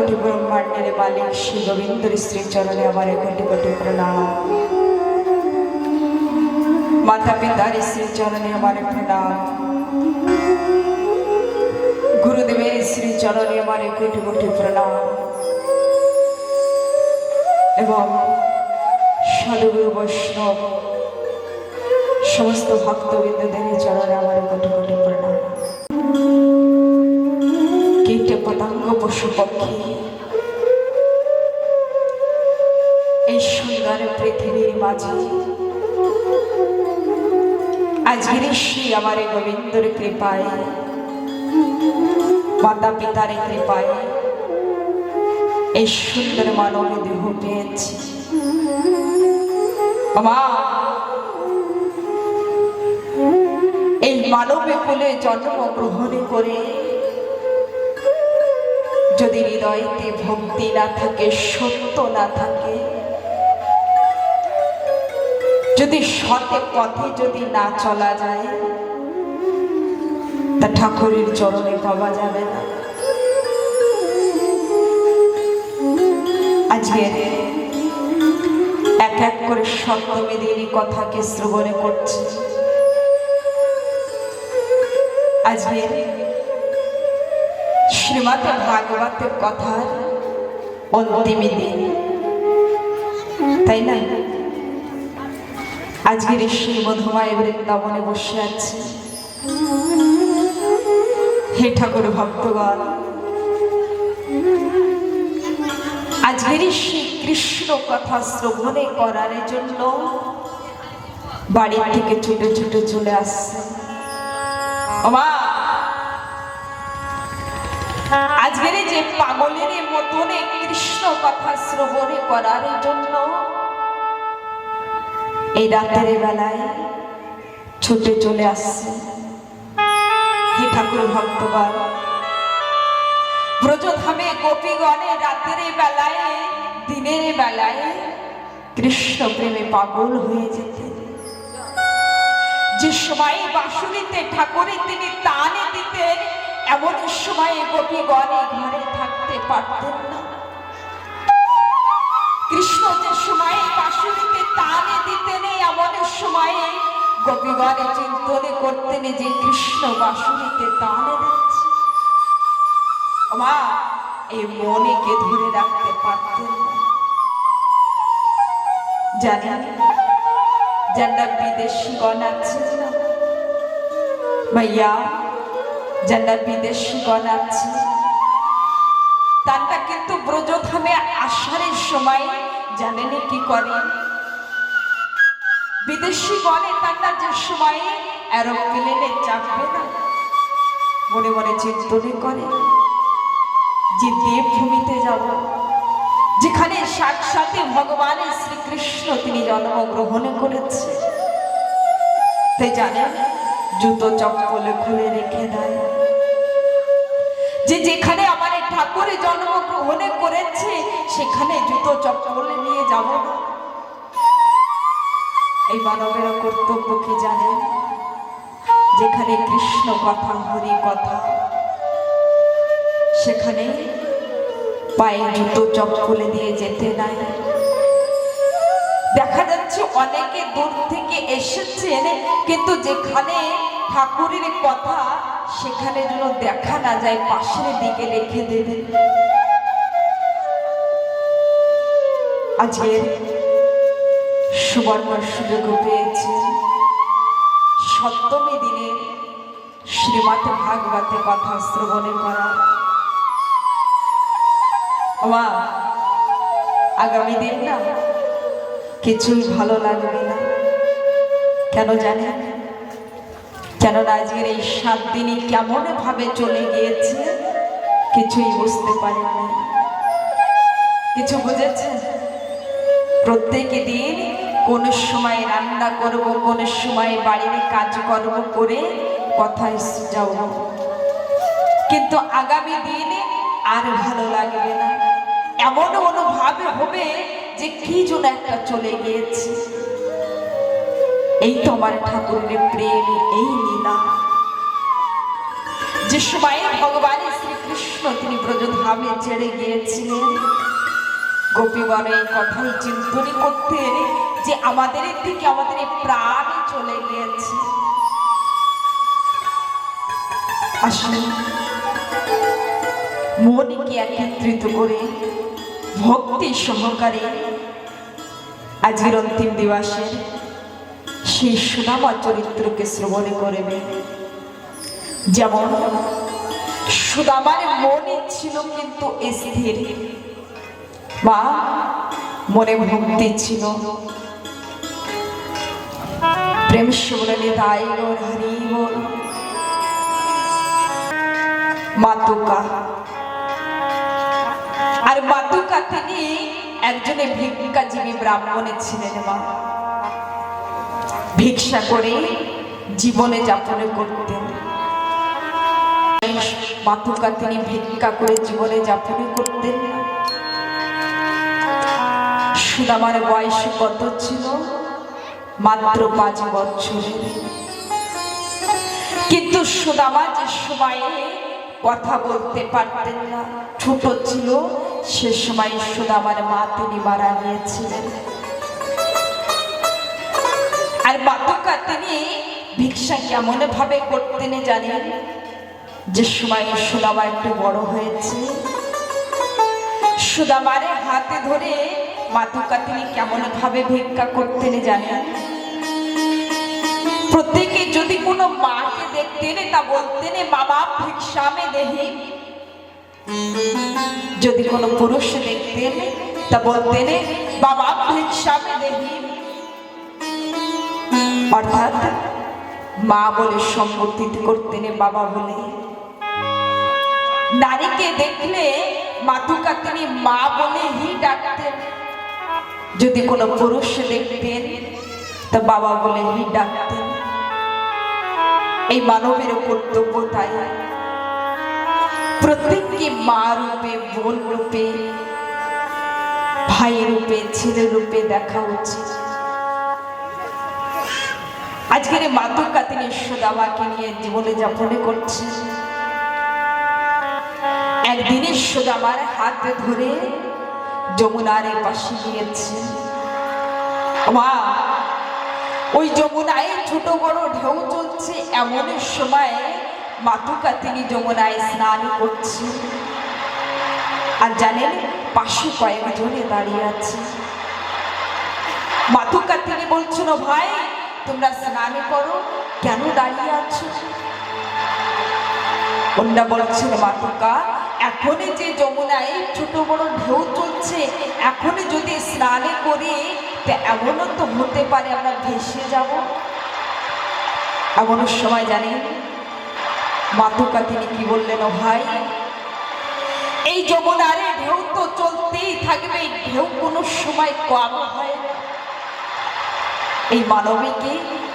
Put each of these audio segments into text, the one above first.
কোটি ব্রহ্মাণ্ডের মালিক শ্রী গোবিন্দর শ্রী চরণে আমার কোটি কোটি প্রণাম। মাতা পিতার শ্রী চরণে আমার প্রণাম। গুরুদেবের শ্রী চরণে আমার কোটি কোটি প্রণাম। এবং সদগুরু বৈষ্ণব, সমস্ত ভক্তবৃন্দদের চরণে আমার কোটি কীটে পতঙ্গ পশু পক্ষী এই সুন্দর পৃথিবীর মাঝে আজকের শ্রী আমার গোবিন্দর কৃপায় মাতা পিতার কৃপায় এই সুন্দর মানব দেহ পেয়েছি। মা, এই মানবে কুলে জন্মগ্রহণ করে যদি হৃদয়তে ভক্তি না থাকে, সত্য না থাকে, যদি সতে পথে যদি না চলা যায়, তা ঠাকুরের চরণে পাওয়া যাবে না। আজকে এক এক করে সপ্তমীদের কথাকে শ্রবণে করছি। আজকে শ্রীমত ভাগবতের কথার অন্তিম দিন। তাই না? আজকের শ্রী মধুমায় বৃন্দাবনে বসে আছে। হে ঠাকুর ভক্তগণ আজকের শ্রী কৃষ্ণ কথা শ্রবণে করার জন্য বাড়ি থেকে ছুটে ছুটে চলে আসছে। মা আজকের যে পাগলের মতনে কৃষ্ণ কথা শ্রবণে করার জন্য, এই রাতের বেলায় ছুটে চলে আসছে। হে ঠাকুর ভক্তগণ, ব্রজধামে গোপীগণে রাতের বেলায়, দিনের বেলায় কৃষ্ণ প্রেমে পাগল হয়ে যেতেন যে সময় বাঁশুরিতে ঠাকুরে তিনি তানে দিতেন এমন সময়ে গোপীগণে ঘরে থাকতে পারতেন না। কৃষ্ণ যে সময়ে দিতেন এমন সময়ে গোপীগণে চিন্তনে যে কৃষ্ণ দিচ্ছে। মা এই মনেকে ধরে রাখতে পারতেন জানেন, যারা বিদেশিগণ আছেন না, ভাইয়া যারা বিদেশিগণ আছে। তারা কিন্তু ব্রজধামে আসার সময় জানেন কি করে। বিদেশি গণে তারা যে সময় অ্যারোপ্লেনে চাপবে না। মনে মনে চিন্তনে করে যে দেবভূমিতে যাব। যেখানে সাক্ষাতে ভগবানের শ্রীকৃষ্ণ তিনি জন্মগ্রহণ করেছে। তাই জানেন জুতো চপ্পলে খুলে রেখে দেয়। যে যেখানে আমার এই ঠাকুরে জন্মগ্রহণ করেছে, সেখানে জুতো চপ্পলে নিয়ে যাব না। এই মানবেরা কর্তব্য কি জানেন যেখানে কৃষ্ণ কথা, হরি কথা, সেখানে পায়ে জুতো চপ্পলে দিয়ে যেতে নাই। দেখা যাচ্ছে অনেকে দূর থেকে এসেছেন, কিন্তু যেখানে ঠাকুরের কথা সেখানে যেন দেখা না যায়, পাশের দিকে রেখে দেবেন আজকের সুবর্ণ সুযোগ পেয়েছে। সপ্তমী দিনে শ্রীমত ভাগবতে কথা শ্রবণে করা। মা, আগামী দিন না কিছুই ভালো লাগবে না। কেন জানেন? কেননা আজকের এই সাত দিনই কেমন ভাবে চলে গিয়েছে, কিছুই বুঝতে পারিনি কিছু বুঝেছেন? প্রত্যেক দিন কোন সময় রান্না করব, কোন সময় বাড়ির কাজ কর্ম করে কথায় যাব কিন্তু আগামী দিনে আর ভালো লাগবে না। এমন অনুভব হবে যে কি যেন একটা চলে গিয়েছে। এই তো আমার ঠাকুরের প্রেম, এই লীলা। যে সময়ে ভগবানের শ্রীকৃষ্ণ, তিনি ব্রজধামে ছেড়ে গিয়েছিলেন। গোপীগণ এই কথাই চিন্তনী করতেন যে আমাদের থেকে আমাদের প্রাণ চলে গিয়েছে। আসলে মনকে একত্রিত করে, ভক্তি সহকারে আজকের অন্তিম দিবসের সেই সুনামা চরিত্রকে শ্রবণ করবে যেমন, সুদামার মনে ছিল কিন্তু স্থির। বা মনে ভক্তি ছিল। প্রেম সুবরণে দায় গোর হরি বল মাতুকা। আর মাতুকা তিনি একজনে ভিক্ষাজীবী ব্রাহ্মণে ছিলেন মা। ভিক্ষা করে জীবনে যাপনে করতেন। মাতুকা তিনি ভিক্ষা করে জীবনে যাপনে করতেন। সুদামার বয়স কত ছিল? মাত্র পাঁচ বছরের কিন্তু সুদামা যে সময়ে কথা বলতে পারতেন না, ছোট ছিল, সে সময় সুদামার মা তিনি মারা গিয়েছিলেন। আর বাতুকা তিনি ভিক্ষা কেমন ভাবে করতেন জানেন যে সময় সুদামা একটু বড় হয়েছে, সুদামারে হাতে ধরে মাতুকা তিনি কেমন ভাবে ভিক্ষা করতেন জানেন প্রত্যেকে যদি কোনো মাকে দেখতেন তা বলতেন বাবা ভিক্ষামে দেহি। যদি কোনো পুরুষ দেখতেন তা বলতেন বাবা ভিক্ষামে দেহি। অর্থাৎ মা বলে সম্বোধিত করতেন বাবা বলে। নারীকে দেখলে মাতুকা তিনি মা বলে হি ডাকতেন। যদি কোনো পুরুষ দেখতেন, তা বাবা বলে হি ডাকতেন। এই মানবের কর্তব্য তাই। প্রত্যেককে মা রূপে, বোন রূপে, ভাই রূপে, ছেলে রূপে দেখা উচিত। আজকের এই মাতুকা তিনি সুদামাকে নিয়ে জীবনে যাপনে করছেন একদিনের সুদামার হাত ধরে যমুনার পাশে গিয়েছেন মা, ওই যমুনায় ছোট বড় ঢেউ চলছে, এমন সময় মাতুকা তিনি যমুনায় স্নান করছে। আর জানেন, পাশে কয়েকজনে দাঁড়িয়ে আছে। মাতুকা তিনি বলছেন "ও ভাই তোমরা স্নান করো কেন দাঁড়িয়ে আছো? অন্যা বলছেন মাতুকা এখনই যে যমুনায় ছোট বড় ঢেউ চলছে, এখনই যদি স্নানে করি, তা এমনও তো হতে পারে আমরা ভেসে যাব। এমন সময় জানেন মাতুকা তিনি কি বললেন ভাই, এই যমুনারে ঢেউ তো চলতেই থাকবে, ঢেউ কোনো সময় কম হয় না। এই মানবীকে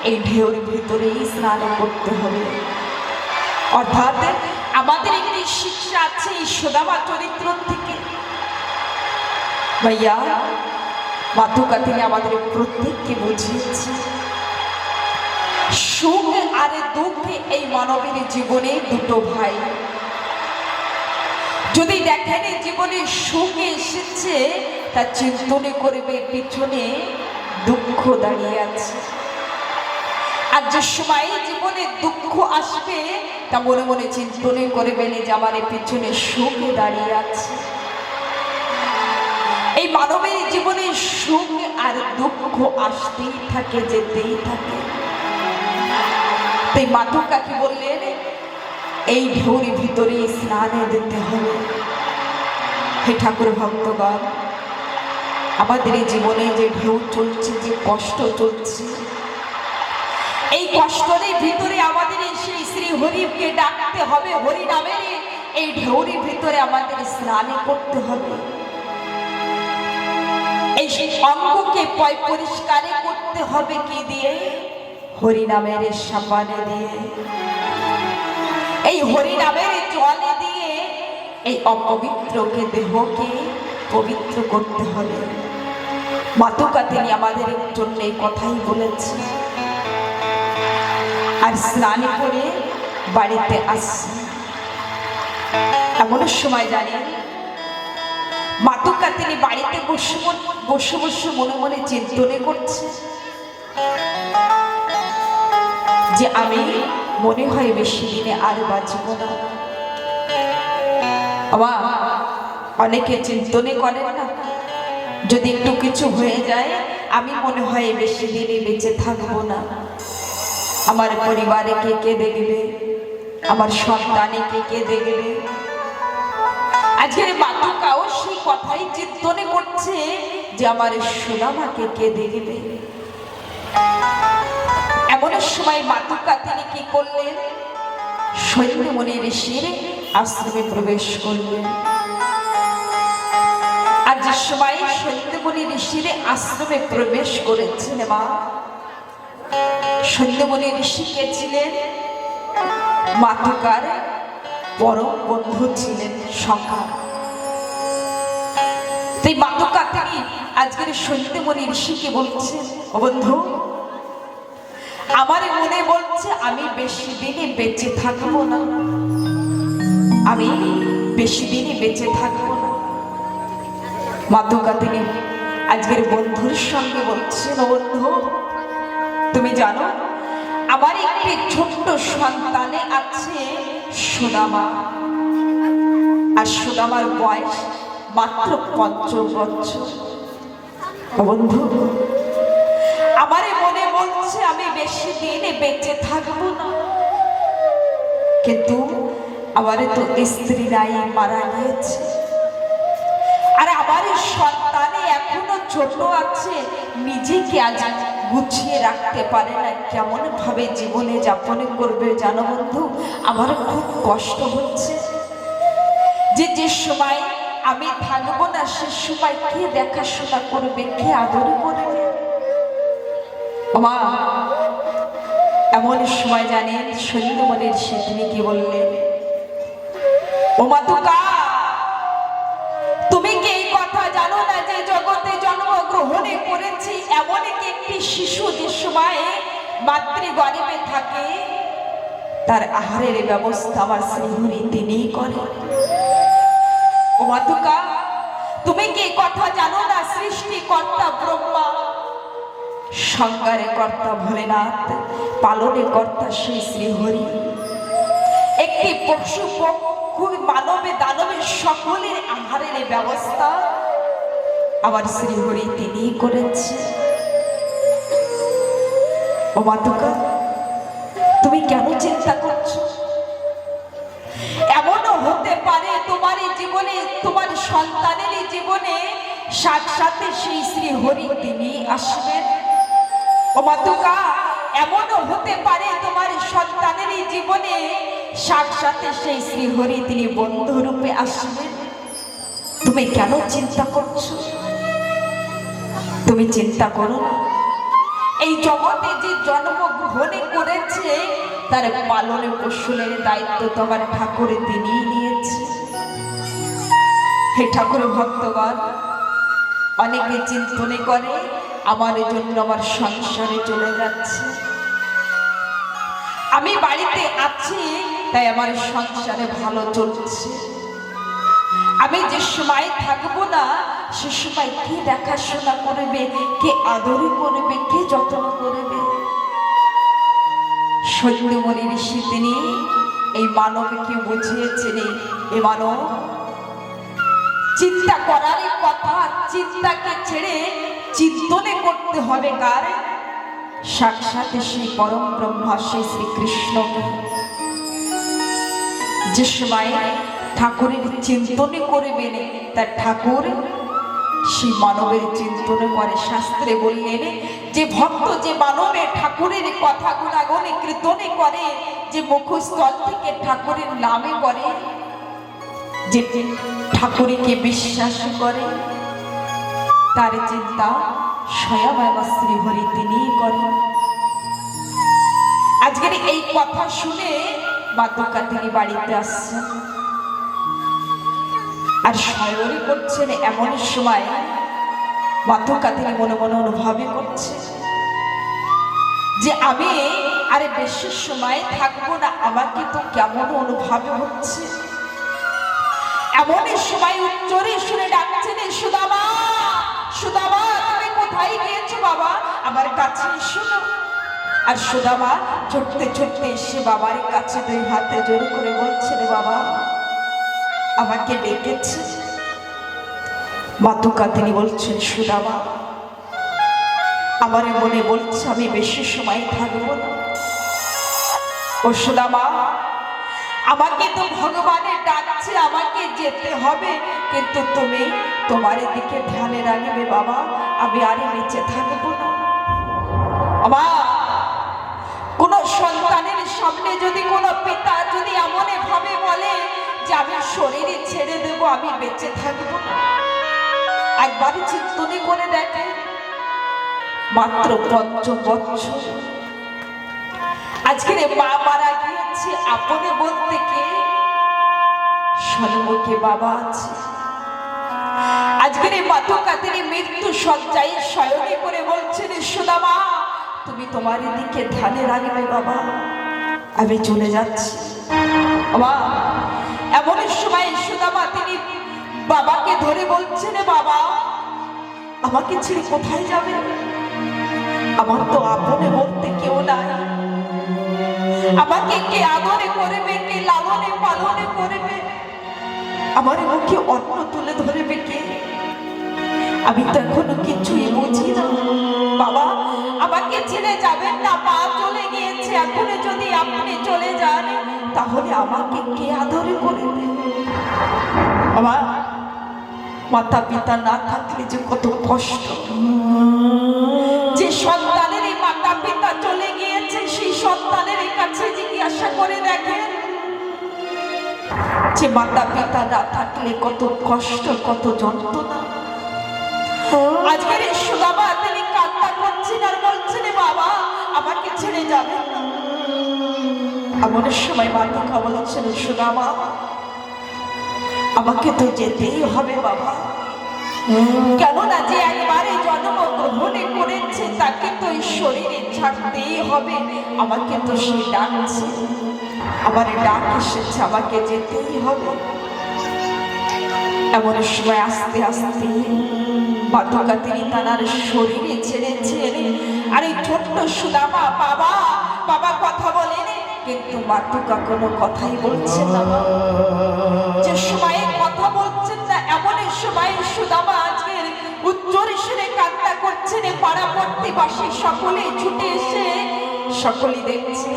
এই ঢেউর ভিতরেই স্নান করতে হবে। অর্থাৎ আমাদের একটি শিক্ষা আছে এই সোদামা চরিত্র থেকে। ভাইয়া, মাতুকা, তিনি আমাদের প্রত্যেককে বুঝিয়েছে সুখ আর দুঃখ এই মানবের জীবনে দুটো ভাই। যদি দেখেন জীবনে সুখ এসেছে, তা চিন্তনে করবে, পিছনে দুঃখ দাঁড়িয়ে আছে। আর যে সময় জীবনে দুঃখ আসবে, তা মনে মনে চিন্তনে করবেন যে আমার পিছনে সুখ দাঁড়িয়ে আছে। এই মানবের জীবনে সুখ আর দুঃখ আসতেই থাকে, যেতেই থাকে। তাই মাতুকা কি বললেন, এই ঢৌর ভিতরে স্নানে দিতে হবে। হে ঠাকুর ভক্তগণ আমাদের এই জীবনে যে ঢেউ চলছে, যে কষ্ট চলছে, এই কষ্টের ভিতরে আমাদের সেই শ্রী হরিকে ডাকতে হবে, হরি নামের এই ঢেউর ভিতরে আমাদের স্নান করতে হবে। এই সেই অঙ্গকে পরিষ্কার করতে হবে কি দিয়ে? হরি নামের সাপানে দিয়ে। এই হরি নামের জলে দিয়ে এই অপবিত্রকে দেহকে পবিত্র করতে হবে। মাতুকা, তিনি আমাদের জন্য এই কথাই বলেছেন। আর স্নান করে বাড়িতে আসছে এমন সময় জানেন, মাতুকা, তিনি বাড়িতে বসে বস- বসে বসে মনে মনে চিন্তনে করছে যে আমি মনে হয় বেশি দিনে আর বাঁচব না। আমার অনেকে চিন্তনে করেন না। যদি একটু কিছু হয়ে যায়, আমি মনে হয় বেশি দিনে বেঁচে থাকব না। আমার পরিবারে কে কে দেখবে? আমার সন্তানে কে কে দেখবে? আজকের বাতুকাও সেই কথাই চিন্তনে করছে যে আমার সুনামাকে কে দেখবে? এমন সময় বাতুকা তিনি কি করলেন? সৈন্যমণি ঋষির আশ্রমে প্রবেশ করলেন। সময় সৈন্যমণি ঋষির আশ্রমে প্রবেশ করেছেন মা। সৈন্যমণি ঋষি কে ছিলেন? মাতুকার পরম বন্ধু ছিলেন সখা তাই মাতুকা তিনি আজকের সৈন্যমণি ঋষিকে বলছেন বন্ধু, আমার মনে বলছে আমি বেশি দিনে বেঁচে থাকব না। আমি বেশি দিনে বেঁচে থাকব না। মাতুকা তিনি আজকের বন্ধুর সঙ্গে বলছেন "ও বন্ধু, তুমি জানো, আমার একটি ছোট্ট সন্তানে আছে সুনামা আর সুনামার বয়স মাত্র পঞ্চম বছর। বন্ধু, আমারে মনে বলছে আমি বেশি দিনে বেঁচে থাকব না। কিন্তু আমারে তো স্ত্রীরাই মারা গিয়েছে। সন্তানে এখনও ছোট আছে, নিজেকে আজ গুছিয়ে রাখতে পারে না কেমন ভাবে জীবনে যাপন করবে জানো বন্ধু? আমার খুব কষ্ট হচ্ছে। যে যে সময় আমি থাকব না, সে সময় কে দেখাশোনা করবে, কে আদর করবে? মা, এমন সময় জানেন সৈন্যমনের সে তিনি কি বললেন? ও মাতুকা তুমি জন্মগ্রহণে করেছি এমন একটি শিশু যে সময় মাতৃগর্ভে থাকে, তার আহারের ব্যবস্থা আমার শ্রীহরি তিনিই করে। ও মাতুকা, তুমি কি কথা জানো না, সৃষ্টিকর্তা ব্রহ্মা? সংজ্ঞারে কর্তা ভোলেনাথ, পালনে কর্তা শ্রী শ্রীহরি। একটি পশু পক্ষু মানবে দানবে সকলের আহারের ব্যবস্থা। আমার শ্রীহরি তিনিই করেছে ও মাতুকা, তুমি কেন চিন্তা করছ? এমনও হতে পারে তোমার জীবনে, তোমার সন্তানের এই জীবনে সাথে সেই শ্রী হরি তিনি আসবেন। ও মাতুকা, এমনও হতে পারে তোমার সন্তানের এই জীবনে সাথে সেই শ্রী হরি তিনি বন্ধু রূপে আসবেন। তুমি কেন চিন্তা করছ? তুমি চিন্তা করো এই জগতে যে জন্মগ্রহণে করেছে, তার পালনে পোষণের দায়িত্ব তোমার ঠাকুরে তিনিই নিয়েছে। হে ঠাকুর ভক্তগণ, অনেকে চিন্তনে করে, আমার জন্য আমার সংসারে চলে যাচ্ছে। আমি বাড়িতে আছি, তাই আমার সংসারে ভালো চলছে। আমি যে সময় থাকব না, সে সময় কে দেখাশোনা করবে, কে আদর করবে, কে যত্ন করবে? সত্যমণি ঋষি তিনি এই মানবকে বুঝিয়েছেন, এ মানব, চিন্তা করার কথা, চিন্তাকে ছেড়ে চিন্তনে করতে হবে কার? সাক্ষাৎ সেই পরম ব্রহ্মা সেই শ্রীকৃষ্ণকে। যে সময় ঠাকুরের চিন্তনে করবেন তার ঠাকুর সেই মানবের চিন্তনে করে। শাস্ত্রে বললেন, যে ভক্ত, যে মানবে ঠাকুরের কথা গুণাগণে কীর্তনে করে, যে মুখস্থল থেকে ঠাকুরের নামে করে, যে ঠাকুরকে বিশ্বাস করে, তার চিন্তা স্বয়ং আমার শ্রীহরি তিনিই করেন। আজকের এই কথা শুনে বাদ্যকা তিনি বাড়িতে আসছেন। আর শয়রি করছেন এমন সময় বাদ্যকা তিনি মনে মনে অনুভবই করছে যে আমি আরে বেশি সময় থাকব না আমাকে তো কেমন অনুভবে হচ্ছে। এমনই সময় উচ্চরে শুনে ডাকছেন, সুদামা সুদামা, তুমি কোথায় গিয়েছো বাবা? আমার কাছে এসো আর সুদামা ছুটতে ছুটতে এসে বাবার কাছে দুই হাতে জোর করে বলছে রে বাবা আমাকে ডেকেছে। মাতুকা, তিনি বলছেন সুদামা আমার মনে বলছে আমি বেশি সময় থাকব না। ও সুদামা আমাকে তো ভগবানের ডাকছে, আমাকে যেতে হবে। কিন্তু তুমি তোমার দিকে ধ্যানে রাখবে বাবা, আমি আর বেঁচে থাকব না। আমার কোন সন্তানের সামনে যদি কোনো পিতা যদি এমন ভাবে বলে যে আমি শরীরে ছেড়ে দেব, আমি বেঁচে থাকব না। একবার চিন্তনে করে দেখে, মাত্র পঞ্চ বছর আজকের মা মারা গিয়েছে, আপনে বলতে কে? সন্মুখে বাবা আছে। আজকের এই মাতকাতের মৃত্যু সজ্জায় শয়নে করে বলছেন সুদামা তুমি তোমার দিকে ধ্যানে রাখবে বাবা। আমি চলে যাচ্ছি। বাবা এমন সময় সুদামা তিনি বাবাকে ধরে বলছেন বাবা, আমাকে ছেড়ে কোথায় যাবে? আমার তো আপনে বলতে কেউ নাই। আমাকে কে আদরে করবে, কে লালনে পালনে করবে? আমার মুখে অন্ন তুলে ধরবে কে? আমি তো এখনও কিছুই বুঝি না। বাবা, আমাকে ছেড়ে যাবেন না, মা চলে গিয়েছে। এখন যদি আপনি চলে তাহলে আমাকে কে আদরে করবে আমার মাতা পিতা না থাকলে যে কত কষ্ট। যে সন্তানের এই মাতা পিতা চলে গিয়েছে, সেই সন্তানের কাছে জিজ্ঞাসা করে দেখেন যে মাতা পিতা না থাকলে কত কষ্ট, কত যন্ত্রণা। আজকের এই সুদামা তিনি কান্না করছেন আর বলছেন বাবা, আমাকে ছেড়ে যাবে না। এমন সময় মাতুকা বলছেন সুদামা আমাকে তো যেতেই হবে বাবা। কেননা যে একবারে জন্ম গ্রহণে করেছে, তাকে তো এই শরীরে ছাড়তেই হবে। আমাকে তো সে ডাকছে। আমার ডাক এসেছে, আমাকে যেতেই হবে। এমন সময় আস্তে আস্তে বাতুকা তিনি তার শরীরে ছেড়েছেন। আর এই ছোট্ট সুদামা, বাবা বাবা, কথা বলেন। কিন্তু বাতুকা কোনো কথাই বলছেন না যে সময়ে কথা বলছেন না এমন সময় সুদামা আজকের উজ্জ্বল সুরে কান্না করছেন পাড়া সকলে ছুটে এসে সকলেই দেখছে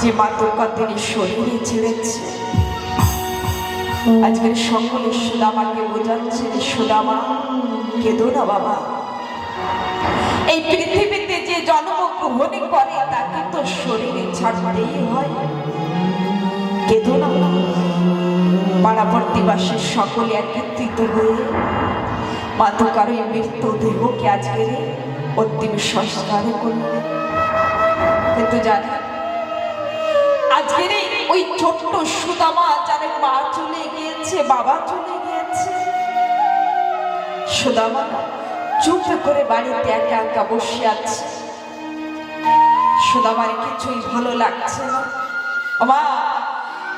যে মাতুকা তিনি শরীরে ছেড়েছে। আজকের সকলে সুদামাকে বোঝাচ্ছে সুদামা, কেঁদো না বাবা। এই পৃথিবীতে জন্মগ্রহণ করে তাকে তো শরীরে ছাড়তেই হয়। কেঁদো না। পাড়া সকলে একত্রিত হয়ে মাতকার ওই মৃত্যু দেহকে আজকের অন্তিম সংস্কার করবে কিন্তু জানেন, আজকের ওই ছোট্ট সুদামা যার মা চলে গিয়েছে, বাবা চলে গিয়েছে, সুদামা চুপ করে বাড়িতে একা একা বসে আছে। সুদামার কিছুই ভালো লাগছে না।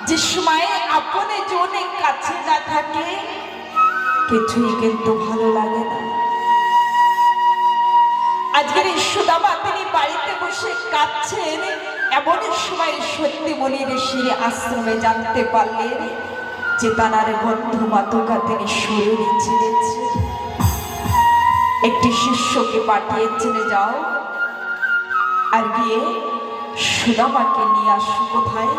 যে সময়ে আপনে জনে কাছে না থাকে, কিছুই কিন্তু ভালো লাগে না। আজকের এই সুদামা তিনি বাড়িতে বসে কাঁদছেন, এমন সময় সত্যি মনির ঋষির আশ্রমে জানতে পারলেন যে তানার বন্ধু মাতকা তিনি শরীরে ছেড়েছে। একটি শিষ্যকে পাঠিয়েছেন, যাও। আর গিয়ে সুদামাকে নিয়ে আসো কোথায়?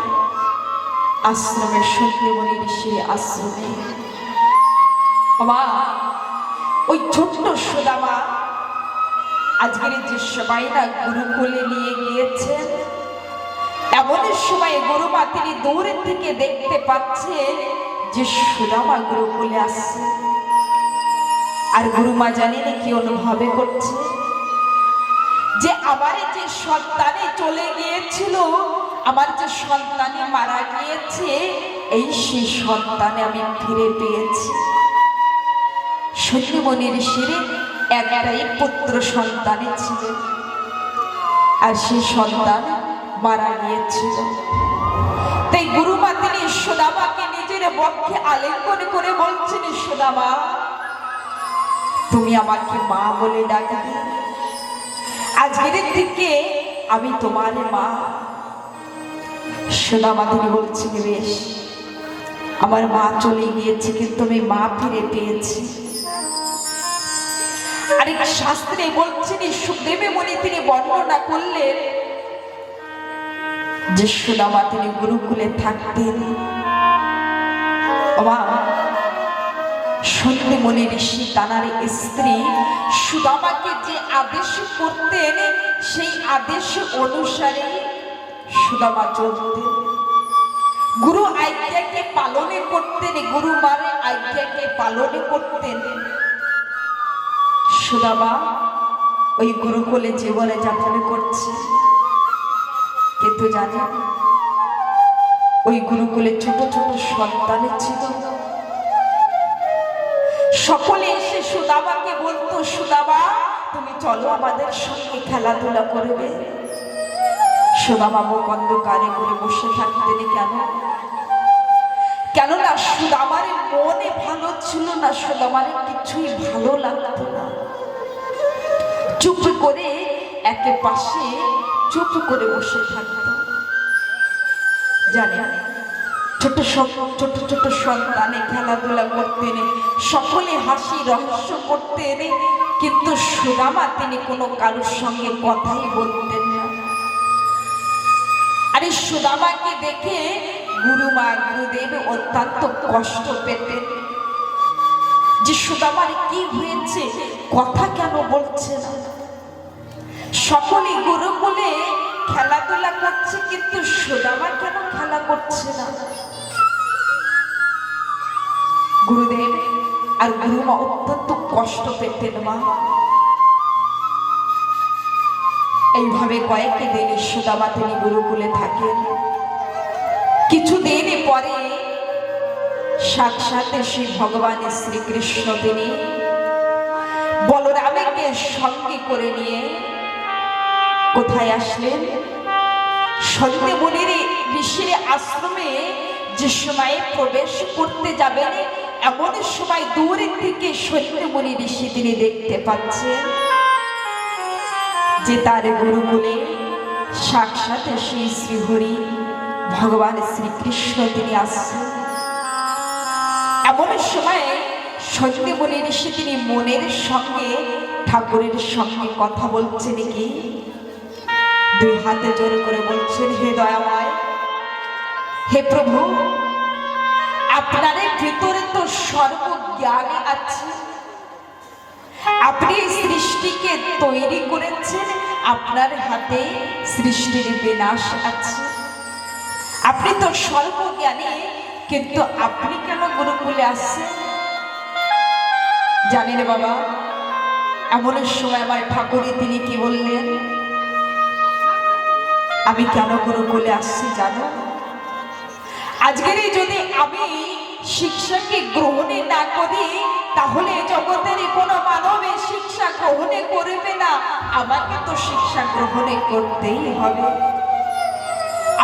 আশ্রমে, সত্যিমণি ঋষির আশ্রমে। ওই ছোট্ট সুদামা আজকের যে সবাইরা গুরুকুলে নিয়ে গিয়েছেন এমন সময় গুরুমা তিনি দূরের থেকে দেখতে পাচ্ছেন যে সুদামা গুরুকুলে আসছে আর গুরুমা জানেন কি অনুভবে করছে? যে আমার সন্তানে চলে গিয়েছিল, আমার যে সন্তানে মারা গিয়েছে, এই সেই সন্তানে আমি ফিরে পেয়েছি। সত্যমণির শিরে একটাই পুত্র সন্তানে ছিল। আর সেই সন্তান মারা গিয়েছিল। তাই গুরুমা তিনি সুদামাকে নিজের বক্ষে আলিঙ্গন করে বলছেন, সুদামা, তুমি আমাকে মা বলে ডাকবে। আজকের থেকে আমি তোমার, মা। সুদামা তিনি বলছেন বেশ, আমার মা চলে গিয়েছে, কিন্তু আমি মা ফিরে পেয়েছি। আরেক শাস্ত্রে বলছেন সুখদেবে মনে তিনি বর্ণনা করলেন যে সুদামা তিনি গুরুকুলে থাকতেন। বাবা মনে ঋষি তানার স্ত্রী সুদামাকে যে আদেশ করতেন সেই আদেশ অনুসারে সুদামা চলতেন গুরু আজ্ঞাকে পালনে করতেন, গুরু মারে আজ্ঞাকে পালনে করতেন। সুদামা ওই গুরুকুলে জীবনে যাপন করছে। কিন্তু জানি, ওই গুরুকুলে ছোট ছোট সন্তানের ছিল। সকলে এসে সুদামাকে বলতো, সুদামা চলো আমাদের সঙ্গে খেলাধুলা করবে। সুদামা মুখ অন্ধকারে করে বসে থাকতেন কেন? কেননা সুদামার মনে ভালো ছিল না সুদামার কিছুই ভালো লাগতো না। চুপ করে একে পাশে চুপ করে বসে থাকতো। জানেন ছোট ছোট ছোট সন্তানে খেলাধুলা করতেন সকলে হাসি রহস্য করতেন কিন্তু সুদামা তিনি কোনো কারোর সঙ্গে কথাই বলতেন না। আরে সুদামাকে দেখে গুরুমা গুরুদেব অত্যন্ত কষ্ট পেতেন। যে সুদামার কি হয়েছে, কথা কেন বলছে না। সকলে গুরুকুলে খেলাধুলা করছে, কিন্তু সুদামা কেন খেলা করছে না? গুরুদেব আর গুরুমা অত্যন্ত কষ্ট পেতেন মা। এইভাবে কয়েকটি দিন সুদামা তিনি গুরুকুলে থাকেন। কিছুদিন পরে সাক্ষাৎ শ্রী ভগবান শ্রীকৃষ্ণ তিনি বলরামকে সঙ্গে করে নিয়ে কোথায় আসলেন? সন্ধ্যে মনির ঋষির আশ্রমে যে সময়ে প্রবেশ করতে যাবেন এমন সময় দূরের থেকে সত্যমণি ঋষি তিনি দেখতে পাচ্ছেন যে তার গুরুকুলে সাক্ষাৎ শ্রী শ্রীহরি ভগবান শ্রীকৃষ্ণ তিনি আসছেন। এমন সময় সত্যমণি ঋষি তিনি মনের সঙ্গে, ঠাকুরের সঙ্গে কথা বলছেন কি? দুই হাতে জোরে করে বলছেন, হে দয়াময়, হে প্রভু আপনার ভিতরে তো সর্বজ্ঞান আছে। আপনি সৃষ্টিকে তৈরি করেছেন, আপনার হাতে সৃষ্টির বিনাশ আছে। আপনি তো সর্বজ্ঞানী, কিন্তু আপনি কেন গুরুকুলে আসছেন জানেন বাবা, এমন সময় আমার ঠাকুরে তিনি কি বললেন? আমি কেন গুরুকুলে আসছি জানো? আজকের যদি আমি শিক্ষাকে গ্রহণে না করি, তাহলে জগতের কোনো মানবে শিক্ষা গ্রহণে করবে না। আমাকে তো শিক্ষা গ্রহণে করতেই হবে।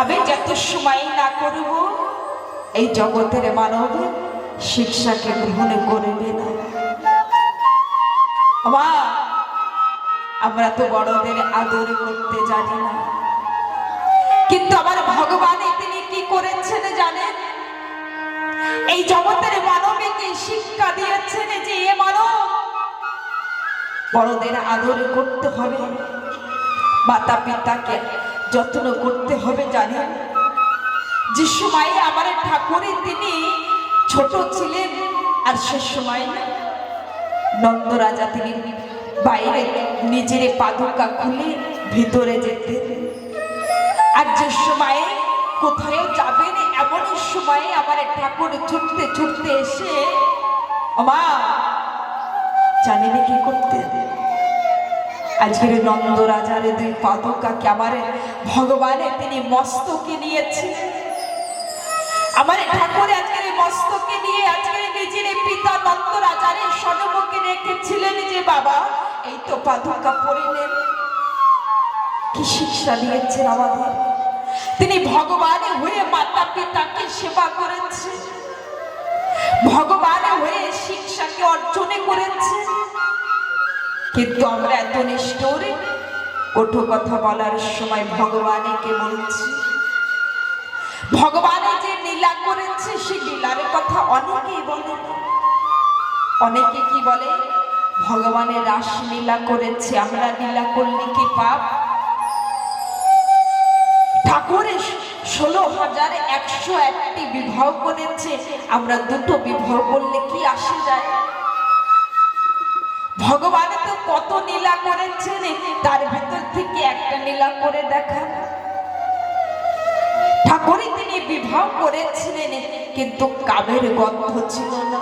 আমি যত সময় না করব, এই জগতের মানব শিক্ষাকে গ্রহণে করবে না। আমরা তো বড়দের আদর করতে জানি না। কিন্তু আমার ভগবান তিনি কি করেছেন জানেন? এই জগতের মানবীকে শিক্ষা দিয়েছেন যে এ মানব বড়দের আদর করতে হবে, মাতা পিতাকে যত্ন করতে হবে জানেন? যে সময় আমার ঠাকুরে তিনি ছোট ছিলেন, আর সে সময় নন্দরাজা তিনি বাইরে নিজের পাদুকা খুলে ভিতরে যেতেন। আর যে সময়ে কোথায় যাবেন এমন সময়ে আমার ঠাকুর ছুটতে ছুটতে এসে মা জানেন কি করতে? আজকের নন্দ রাজার দুই পাদুকাকে আমার ভগবানে তিনি মস্তকে নিয়েছিলেন আমার ঠাকুর আজকের মস্তকে নিয়ে আজকের নিজের পিতা নন্দ রাজারের সন্মুখে রেখেছিলেন যে, বাবা, এই তো পাদুকা পরিলেন কি শিক্ষা দিয়েছেন আমাদের? তিনি ভগবান হয়ে মাতা পিতাকে সেবা করেছে। ভগবান হয়ে শিক্ষাকে অর্জনে করেছে। কিন্তু আমরা এত নিষ্ঠুর কঠো কথা বলার সময় ভগবানকে বলছি? ভগবানের যে লীলা করেছে সেই লীলার কথা অনেকেই বলে। অনেকে কি বলে? ভগবানের রাসলীলা করেছে, আমরা লীলা করলে কি পাপ? ঠাকুরের ষোলো হাজার একশো একটি বিবাহ করেছে আমরা দুটো বিবাহ করলে কি আসে যায়? ভগবান তো কত নীলা করেছেন, তার ভেতর থেকে একটা নীলা করে দেখা। ঠাকুরই তিনি বিবাহ করেছিলেন, কিন্তু কামের গন্ধ ছিল না।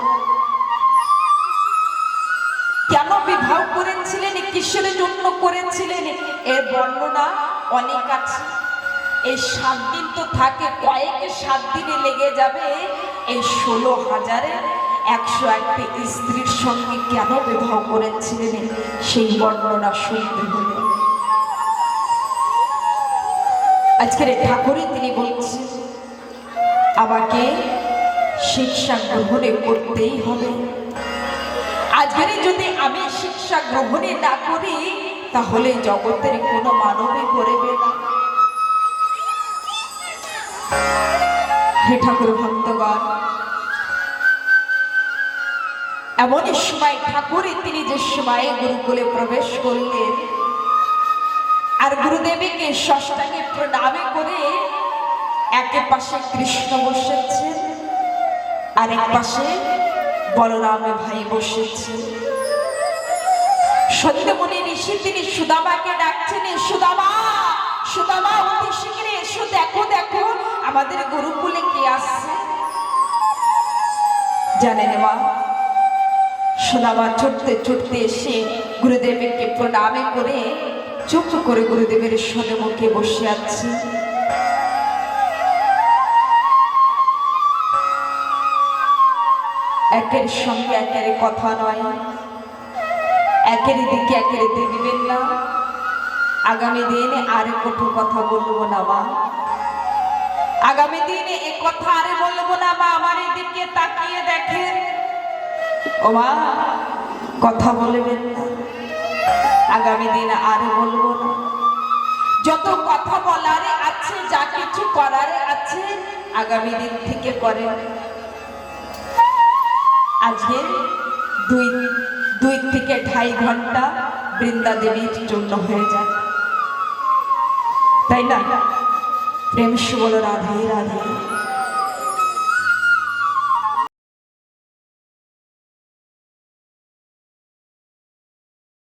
কেন বিবাহ করেছিলেন, কিসের জন্য করেছিলেন, এর বর্ণনা অনেক আছে। এই সাত দিন তো থাকে, কয়েক সাত দিনে লেগে যাবে। এই ষোলো হাজারে একশো একটি স্ত্রীর সঙ্গে কেন বিবাহ করেছিলেন? সেই বর্ণনা শুনতে হলে আজকের ঠাকুরই তিনি বলছেন, আমাকে শিক্ষা গ্রহণে করতেই হবে। আজকের যদি আমি শিক্ষা গ্রহণে না করি, তাহলে জগতের কোনো মানবই করবে না। হে ঠাকুর ভক্তগণ এমনই সময় ঠাকুরই তিনি যে সময় গুরুকুলে প্রবেশ করলেন আর গুরুদেবীকে ষষ্ঠাঙ্গে প্রণামে করে একে পাশে কৃষ্ণ বসেছেন আরেক পাশে বলরাম ভাই বসেছে সত্যমণি ঋষি তিনি সুদামাকে ডাকছেন "এ সুদামা সুদামা, অতি শীঘ্রে এসো, দেখো দেখো আমাদের গুরুকুলে কে আসছে? জানেন মা সুদামা ছুটতে ছুটতে এসে গুরুদেবকে প্রণামে করে চুপ করে গুরুদেবের মুখে বসে আছে। একের সঙ্গে একের কথা নয়, একের দিকে একের দেখবেন না আগামী দিনে আরে কঠু কথা বলব না মা। আগামী দিনে এ কথা আরে বলব না, মা আমার দিকে তাকিয়ে দেখেন। ও মা, কথা বলবেন না। আগামী দিনে আর বলব না। যত কথা বলার আছে, যা কিছু করার আছে, আগামী দিন থেকে করেন আজকে দুই দুই থেকে ঢাই ঘণ্টা বৃন্দা দেবীর জন্য হয়ে যায়। তাই না? প্রেম বলো রাধে রাধে